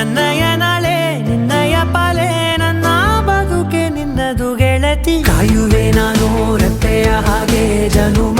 ನನ್ನ ನಿನ್ನದು ಕಾಯುವೆ ನಾನು ರತ್ತೆಯ ಹಾಗೆ ಜನುಮ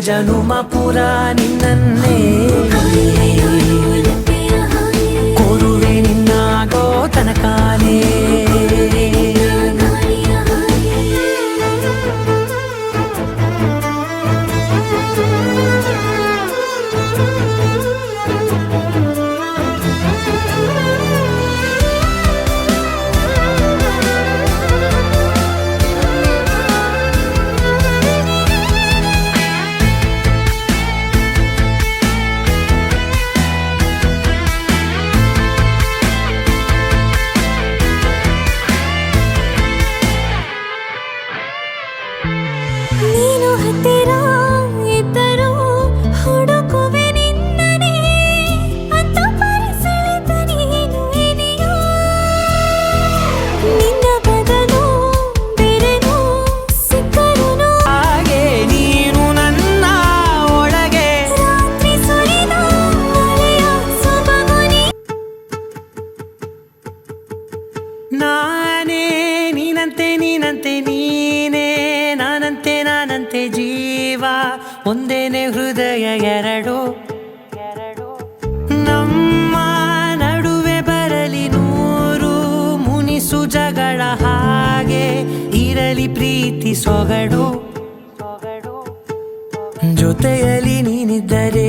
ಜನುಮ ಪುರ ನಿನ್ನನ್ನೇ ಒಂದೇನೆ ಹೃದಯ ಎರಡು. ನಮ್ಮ ನಡುವೆ ಬರಲಿ ನೂರು ಮುನಿಸು ಜಗಳ ಹಾಗೆ, ಇರಲಿ ಪ್ರೀತಿ ಸೊಗಡು. ಜೊತೆಯಲ್ಲಿ ನೀನಿದ್ದರೆ